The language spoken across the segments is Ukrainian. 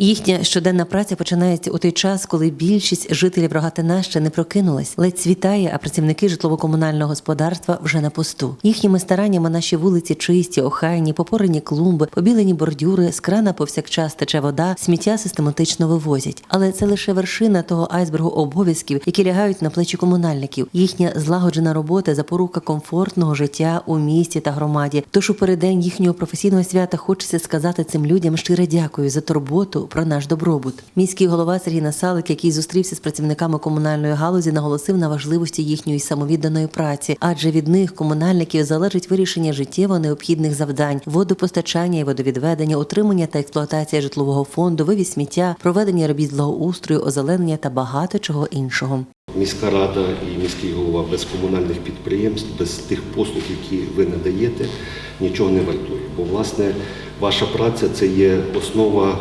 Їхня щоденна праця починається у той час, коли більшість жителів Рогатина ще не прокинулась. Ледь світає, а працівники житлово-комунального господарства вже на посту. Їхніми стараннями наші вулиці чисті, охайні, попорені клумби, побілені бордюри, з крана повсякчас тече вода, сміття систематично вивозять. Але це лише вершина того айсбергу обов'язків, які лягають на плечі комунальників. Їхня злагоджена робота запорука комфортного життя у місті та громаді. Тож у переддень їхнього професійного свята хочеться сказати цим людям щире дякую за турботу про наш добробут. Міський голова Сергій Насалик, який зустрівся з працівниками комунальної галузі, наголосив на важливості їхньої самовідданої праці, адже від них комунальників залежить вирішення життєво необхідних завдань: водопостачання і водовідведення, утримання та експлуатація житлового фонду, вивіз сміття, проведення робіт благоустрою, озеленення та багато чого іншого. Міська рада і міський голова без комунальних підприємств, без тих послуг, які ви надаєте, нічого не вартує. Бо власне ваша праця це є основа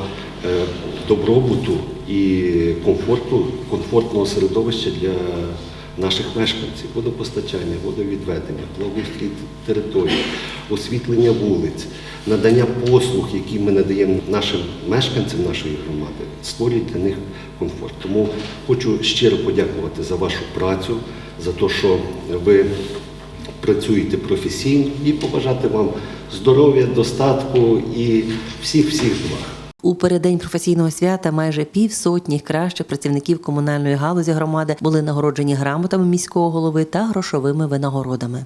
добробуту і комфорту, комфортного середовища для наших мешканців, водопостачання, водовідведення, благоустрій території, освітлення вулиць, надання послуг, які ми надаємо нашим мешканцям нашої громади, створюють для них комфорт. Тому хочу щиро подякувати за вашу працю, за те, що ви працюєте професійно і побажати вам здоров'я, достатку і всіх-всіх благ. У переддень професійного свята майже півсотні кращих працівників комунальної галузі громади були нагороджені грамотами міського голови та грошовими винагородами.